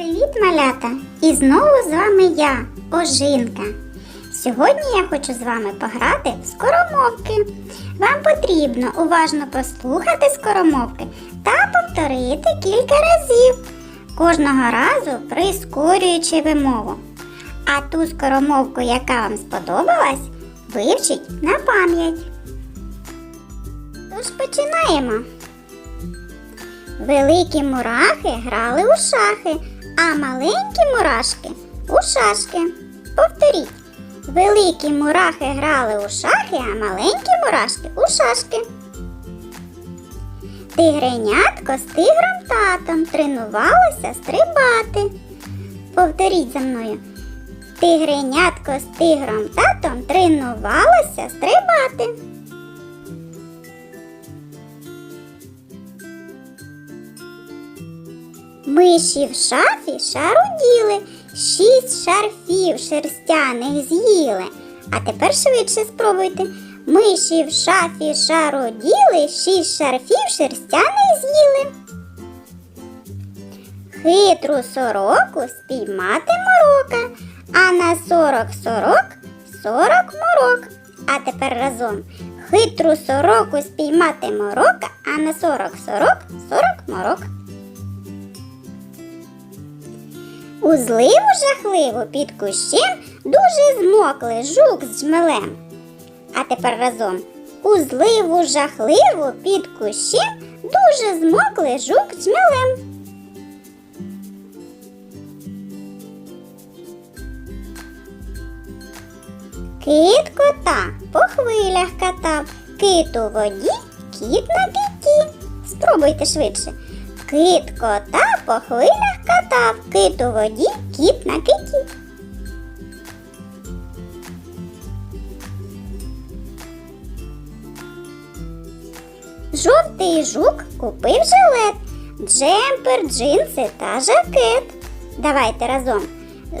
Привіт, малята! І знову з вами я, Ожинка. Сьогодні я хочу з вами пограти в скоромовки. Вам потрібно уважно послухати скоромовки та повторити кілька разів, кожного разу прискорюючи вимову. А ту скоромовку, яка вам сподобалась, вивчіть на пам'ять. Тож починаємо. Великі мурахи грали у шахи, а маленькі мурашки у шашки. Повторіть. Великі мурахи грали у шахи, а маленькі мурашки у шашки. Тигренятко з тигром татом тренувалося стрибати. Повторіть за мною. Тигренятко з тигром татом тренувалося стрибати. Миші в шафі шаруділи, шість шарфів шерстяних з'їли. А тепер швидше спробуйте. Миші в шафі шаруділи, шість шарфів шерстяних з'їли. Хитру сороку спіймати морока, а на сорок сорок сорок морок. А тепер разом. Хитру сороку спіймати морока, а на сорок сорок сорок морок. У зливу жахливу під кущем дуже змокли жук з жмелем. А тепер разом. У зливу жахливу під кущем дуже змокли жук з жмелем. Кит кота по хвилях катав, кит у воді, кіт на киті. Спробуйте швидше. Кит кота по хвилях катав, кит у воді, кіт на киті. Жовтий жук купив жилет, джемпер, джинси та жакет. Давайте разом.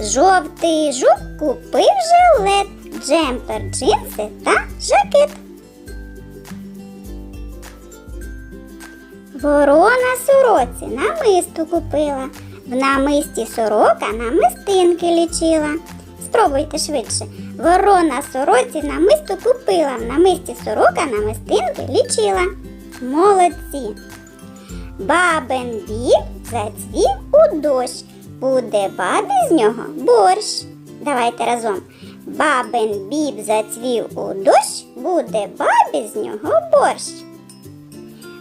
Жовтий жук купив жилет, джемпер, джинси та жакет. Ворона сороці намисту купила. В намисті сорока намистинки лічила. Спробуйте швидше. Ворона сороці намисту купила. В намисті сорока намистинки лічила. Молодці. Бабин біб зацвів у дощ. Буде бабі з нього борщ. Давайте разом. Бабин біб зацвів у дощ, буде бабі з нього борщ.